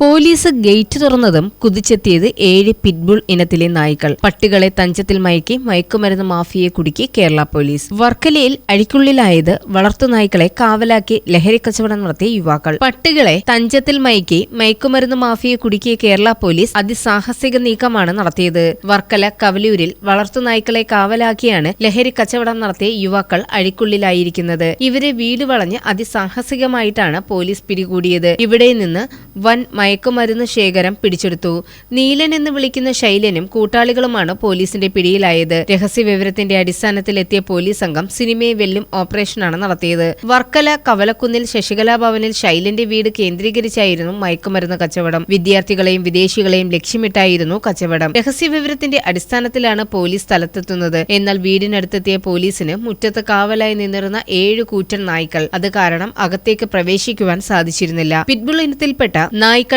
Police gate തുറന്നതും കുതിച്ചെത്തിയത് ഏഴ് pit bull ഇനത്തിലെ നായ്ക്കൾ. പട്ടികളെ തഞ്ചത്തിൽ മയക്കി മയക്കുമരുന്ന് മാഫിയെ കുടുക്കി കേരള പോലീസ്. വർക്കലയിൽ അഴിക്കുള്ളിലായത് വളർത്തു നായ്ക്കളെ കാവലാക്കി ലഹരി കച്ചവടം നടത്തിയ യുവാക്കൾ. പട്ടികളെ തഞ്ചത്തിൽ മയക്കി മയക്കുമരുന്ന് മാഫിയെ കുടുക്കിയ കേരള പോലീസ് അതിസാഹസിക നീക്കമാണ് നടത്തിയത്. വർക്കല കവലൂരിൽ വളർത്തു നായ്ക്കളെ കാവലാക്കിയാണ് ലഹരി കച്ചവടം നടത്തിയ യുവാക്കൾ അഴിക്കുള്ളിലായിരിക്കുന്നത്. ഇവരെ വീട് വളഞ്ഞ് അതിസാഹസികമായിട്ടാണ് പോലീസ് പിടികൂടിയത്. ഇവിടെ നിന്ന് വൻ മയക്കുമരുന്ന് ശേഖരം പിടിച്ചെടുത്തു. നീലൻ എന്ന് വിളിക്കുന്ന ശൈലനും കൂട്ടാളികളുമാണ് പോലീസിന്റെ പിടിയിലായത്. രഹസ്യ വിവരത്തിന്റെ അടിസ്ഥാനത്തിൽ എത്തിയ പോലീസ് സംഘം സിനിമയെ വെല്ലും ഓപ്പറേഷനാണ് നടത്തിയത്. വർക്കല കവലക്കുന്നിൽ ശശികലാ ഭവനിൽ ശൈലന്റെ വീട് കേന്ദ്രീകരിച്ചായിരുന്നു മയക്കുമരുന്ന് കച്ചവടം. വിദ്യാർത്ഥികളെയും വിദേശികളെയും ലക്ഷ്യമിട്ടായിരുന്നു കച്ചവടം. രഹസ്യ വിവരത്തിന്റെ അടിസ്ഥാനത്തിലാണ് പോലീസ് സ്ഥലത്തെത്തുന്നത്. എന്നാൽ വീടിനടുത്തെത്തിയ പോലീസിന് മുറ്റത്ത് കാവലായി നിന്നിരുന്ന ഏഴ് കൂറ്റൻ നായ്ക്കൾ. അത് കാരണം അകത്തേക്ക് പ്രവേശിക്കുവാൻ സാധിച്ചിരുന്നില്ല. പിറ്റ്ബുൾ ഇനത്തിൽപ്പെട്ട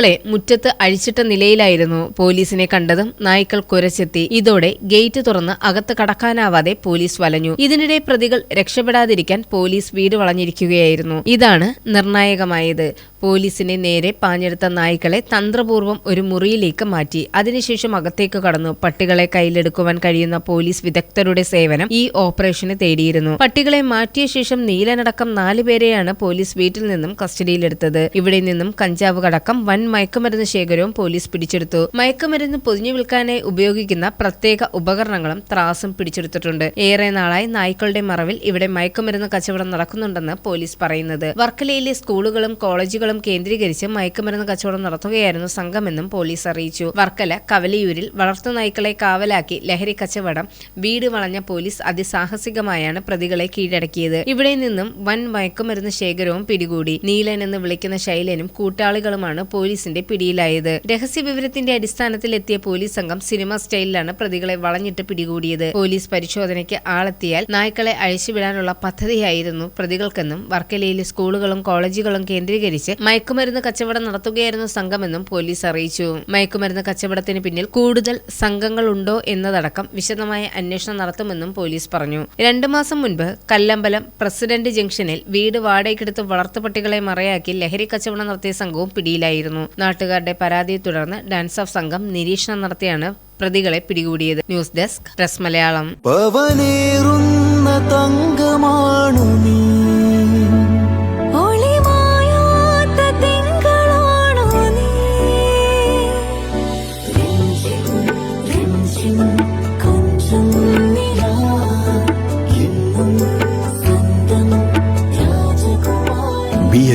നായ്ക്കളെ മുറ്റത്ത് അഴിച്ചിട്ട നിലയിലായിരുന്നു പോലീസിനെ കണ്ടതും നായ്ക്കൾ കുരച്ചെത്തി. ഇതോടെ ഗേറ്റ് തുറന്ന് അകത്ത് കടക്കാനാവാതെ പോലീസ് വലഞ്ഞു. ഇതിനിടെ പ്രതികൾ രക്ഷപ്പെടാതിരിക്കാൻ പോലീസ് വീട് വളഞ്ഞിരിക്കുകയായിരുന്നു. ഇതാണ് നിർണായകമായത്. പോലീസിനെ നേരെ പാഞ്ഞെടുത്ത നായ്ക്കളെ തന്ത്രപൂർവം ഒരു മുറിയിലേക്ക് മാറ്റി. അതിനുശേഷം അകത്തേക്ക് കടന്നു. പട്ടികളെ കയ്യിലെടുക്കുവാൻ കഴിയുന്ന പോലീസ് വിദഗ്ധരുടെ സേവനം ഈ ഓപ്പറേഷന് തേടിയിരുന്നു. പട്ടികളെ മാറ്റിയ ശേഷം നീലനടക്കം നാലുപേരെയാണ് പോലീസ് വീട്ടിൽ നിന്നും കസ്റ്റഡിയിലെടുത്തത്. ഇവിടെ നിന്നും കഞ്ചാവ് കടക്കം വൻ മയക്കുമരുന്ന് ശേഖരവും പോലീസ് പിടിച്ചെടുത്തു. മയക്കുമരുന്ന് പൊതിഞ്ഞു വിൽക്കാനായി ഉപയോഗിക്കുന്ന പ്രത്യേക ഉപകരണങ്ങളും ത്രാസും പിടിച്ചെടുത്തിട്ടുണ്ട്. ഏറെ നാളായി നായ്ക്കളുടെ മറവിൽ ഇവിടെ മയക്കുമരുന്ന് കച്ചവടം നടക്കുന്നുണ്ടെന്ന് പോലീസ് പറയുന്നത്. വർക്കലയിലെ സ്കൂളുകളും കോളേജുകളും കേന്ദ്രീകരിച്ച് മയക്കുമരുന്ന് കച്ചവടം നടത്തുകയായിരുന്നു സംഘമെന്നും പോലീസ് അറിയിച്ചു. വർക്കല കവലിയൂരിൽ വളർത്തു നായ്ക്കളെ കാവലാക്കി ലഹരി കച്ചവടം വീട് വളഞ്ഞ പോലീസ് അതിസാഹസികമായാണ് പ്രതികളെ കീഴടക്കിയത്. ഇവിടെ നിന്നും വൻ മയക്കുമരുന്ന് ശേഖരവും പിടികൂടി. നീലൻ എന്ന് വിളിക്കുന്ന ശൈലനും കൂട്ടാളികളുമാണ് പോലീസിന്റെ പിടിയിലായത്. രഹസ്യ വിവരത്തിന്റെ അടിസ്ഥാനത്തിൽ എത്തിയ പോലീസ് സംഘം സിനിമ സ്റ്റൈലിലാണ് പ്രതികളെ വളഞ്ഞിട്ട് പിടികൂടിയത്. പോലീസ് പരിശോധനയ്ക്ക് ആളെത്തിയാൽ നായ്ക്കളെ അഴിച്ചുവിടാനുള്ള പദ്ധതിയായിരുന്നു പ്രതികൾക്കെന്നും വർക്കലയിലെ സ്കൂളുകളും കോളേജുകളും കേന്ദ്രീകരിച്ച് മയക്കുമരുന്ന് കച്ചവടം നടത്തുകയായിരുന്നു സംഘമെന്നും പോലീസ് അറിയിച്ചു. മയക്കുമരുന്ന് കച്ചവടത്തിന് പിന്നിൽ കൂടുതൽ സംഘങ്ങളുണ്ടോ എന്നതടക്കം വിശദമായ അന്വേഷണം നടത്തുമെന്നും പോലീസ് പറഞ്ഞു. രണ്ടു മാസം മുൻപ് കല്ലമ്പലം പ്രസിഡന്റ് ജംഗ്ഷനിൽ വീട് വാടകയ്ക്കെടുത്ത് വളർത്തുപട്ടികളെ മറയാക്കി ലഹരി കച്ചവടം നടത്തിയ സംഘവും പിടിയിലായിരുന്നു. നാട്ടുകാരുടെ പരാതിയെ തുടർന്ന് ഡാൻസ് ഓഫ് സംഘം നിരീക്ഷണം നടത്തിയാണ് പ്രതികളെ പിടികൂടിയത്. News desk press Malayalam. തങ്കമാണു നീ.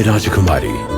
രാജകുമാരി